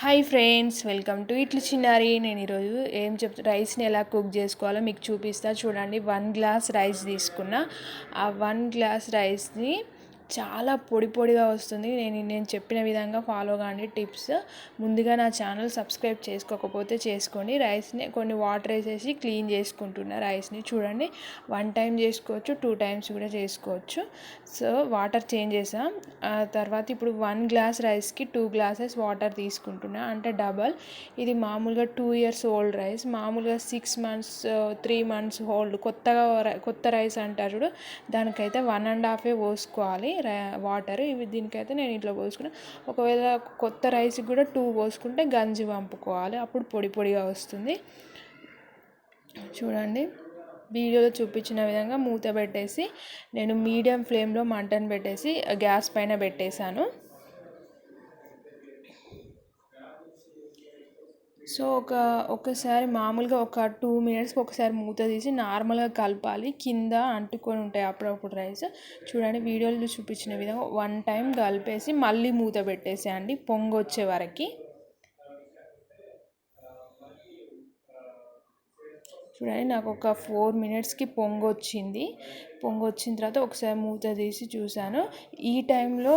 Hi friends welcome to ఇట్లు చిన్నారి. నేను ఈరోజు ఏం చెప్ రైస్ని ఎలా కుక్ చేసుకోవాలో మీకు చూపిస్తా. చూడండి వన్ గ్లాస్ రైస్ తీసుకున్న. ఆ వన్ గ్లాస్ రైస్ని చాలా పొడి పొడిగా వస్తుంది. నేను నేను చెప్పిన విధంగా ఫాలో కాండి టిప్స్. ముందుగా నా ఛానల్ సబ్స్క్రైబ్ చేసుకోకపోతే చేసుకోండి. రైస్ని కొన్ని వాటర్ వేసేసి క్లీన్ చేసుకుంటున్నా రైస్ని చూడండి. వన్ టైం చేసుకోవచ్చు టూ టైమ్స్ కూడా చేసుకోవచ్చు. సో వాటర్ చేంజ్ చేసాం. ఆ తర్వాత ఇప్పుడు వన్ గ్లాస్ రైస్కి టూ గ్లాసెస్ వాటర్ తీసుకుంటున్నా. అంటే డబల్. ఇది మామూలుగా టూ ఇయర్స్ ఓల్డ్ రైస్. మామూలుగా six months three months old కొత్తగా కొత్త రైస్ అంటారు చూడు. దానికైతే వన్ అండ్ హాఫే పోసుకోవాలి. వాటర్ ఇవి దీనికైతే నేను ఇట్లా పోసుకున్నా. ఒకవేళ కొత్త రైస్కి కూడా టూ పోసుకుంటే గంజి పంపుకోవాలి అప్పుడు పొడి పొడిగా వస్తుంది. చూడండి. వీడియోలో చూపించిన విధంగా మూత పెట్టేసి నేను మీడియం ఫ్లేమ్లో మంటను పెట్టేసి గ్యాస్ పైన పెట్టేశాను. సో ఒక ఒకసారి మామూలుగా ఒక టూ మినిట్స్కి ఒకసారి మూత తీసి నార్మల్గా కలపాలి. కింద అంటుకొని ఉంటాయి అప్పుడప్పుడు రైస్. చూడండి వీడియోలో చూపించిన విధంగా వన్ టైం కలిపేసి మళ్ళీ మూత పెట్టేసేయండి పొంగు వచ్చే వరకు. చూడండి నాకు ఒక ఫోర్ మినిట్స్కి పొంగు వచ్చింది పొంగు వచ్చిన తర్వాత ఒకసారి మూత తీసి చూశాను. ఈ టైంలో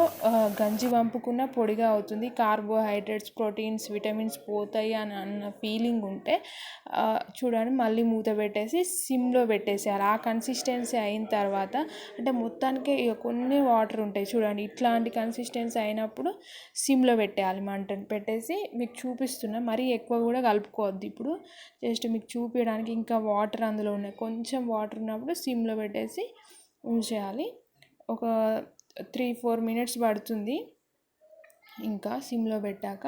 గంజి వంపుకున్న పొడిగా అవుతుంది. కార్బోహైడ్రేట్స్ ప్రోటీన్స్ విటమిన్స్ పోతాయి అని అన్న ఫీలింగ్ ఉంటే చూడండి మళ్ళీ మూత పెట్టేసి సిమ్లో పెట్టేసేయాలి. ఆ కన్సిస్టెన్సీ అయిన తర్వాత అంటే మొత్తానికి కొన్ని వాటర్ ఉంటాయి చూడండి. ఇట్లాంటి కన్సిస్టెన్సీ అయినప్పుడు సిమ్లో పెట్టేయాలి మంటను. పెట్టేసి మీకు చూపిస్తున్నా. మరీ ఎక్కువ కూడా కలుపుకోవద్దు ఇప్పుడు. జస్ట్ మీకు చూపించడానికి ఇంకా వాటర్ అందులో ఉన్నాయి. కొంచెం వాటర్ ఉన్నప్పుడు సిమ్లో పెట్టేసి ఉంచేయాలి. ఒక త్రీ ఫోర్ మినిట్స్ పడుతుంది. ఇంకా సిమ్లో పెట్టాక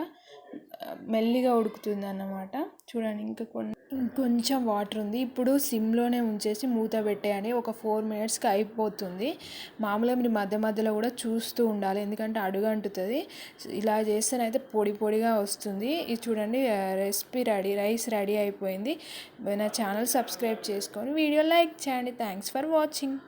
మెల్లిగా ఉడుకుతుంది అన్నమాట చూడండి ఇంకా కొన్ని కొంచెం వాటర్ ఉంది. ఇప్పుడు సిమ్లోనే ఉంచేసి మూత పెట్టేయండి ఒక ఫోర్ మినిట్స్కి అయిపోతుంది. మామూలుగా మీరు మధ్య మధ్యలో కూడా చూస్తూ ఉండాలి. ఎందుకంటే అడుగు అంటుతుంది. ఇలా చేస్తేనైతే పొడి పొడిగా వస్తుంది. ఇది చూడండి రెసిపీ రెడీ రైస్ రెడీ అయిపోయింది. నా ఛానల్ సబ్స్క్రైబ్ చేసుకొని వీడియో లైక్ చేయండి. Thanks for watching.